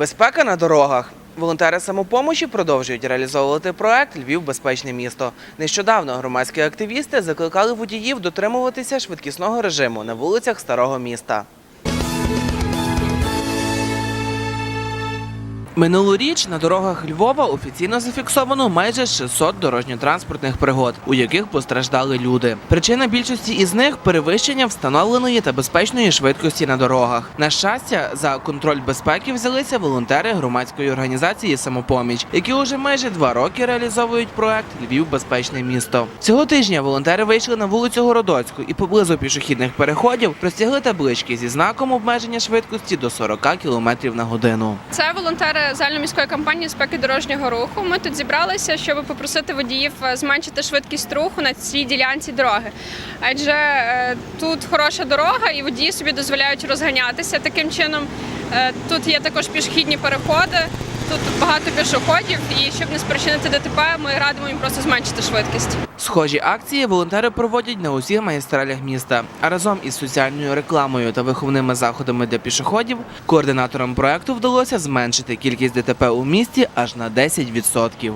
Безпека на дорогах. Волонтери самопомощі продовжують реалізовувати проект Львів безпечне місто. Нещодавно громадські активісти закликали водіїв дотримуватися швидкісного режиму на вулицях старого міста. Минулоріч на дорогах Львова офіційно зафіксовано майже 600 дорожньо-транспортних пригод, у яких постраждали люди. Причина більшості із них перевищення встановленої та безпечної швидкості на дорогах. На щастя, за контроль безпеки взялися волонтери громадської організації Самопоміч, які уже майже два роки реалізовують проект Львів безпечне місто. Цього тижня волонтери вийшли на вулицю Городоцьку і поблизу пішохідних переходів простягли таблички зі знаком обмеження швидкості до 40 км на годину. Це волонтери загальноміської кампанії спеки дорожнього руху. Ми тут зібралися, щоб попросити водіїв е, зменшити швидкість руху на цій ділянці дороги. Адже е, тут хороша дорога, і водії собі дозволяють розганятися. Таким чином е, тут є також пішохідні переходи, тут багато пішоходів. І щоб не спричинити ДТП, ми радимо їм просто зменшити швидкість. Схожі акції волонтери проводять на усіх магістралях міста. А разом із соціальною рекламою та виховними заходами для пішоходів координаторам проекту вдалося зменшити кількість ДТП у місті аж на 10%.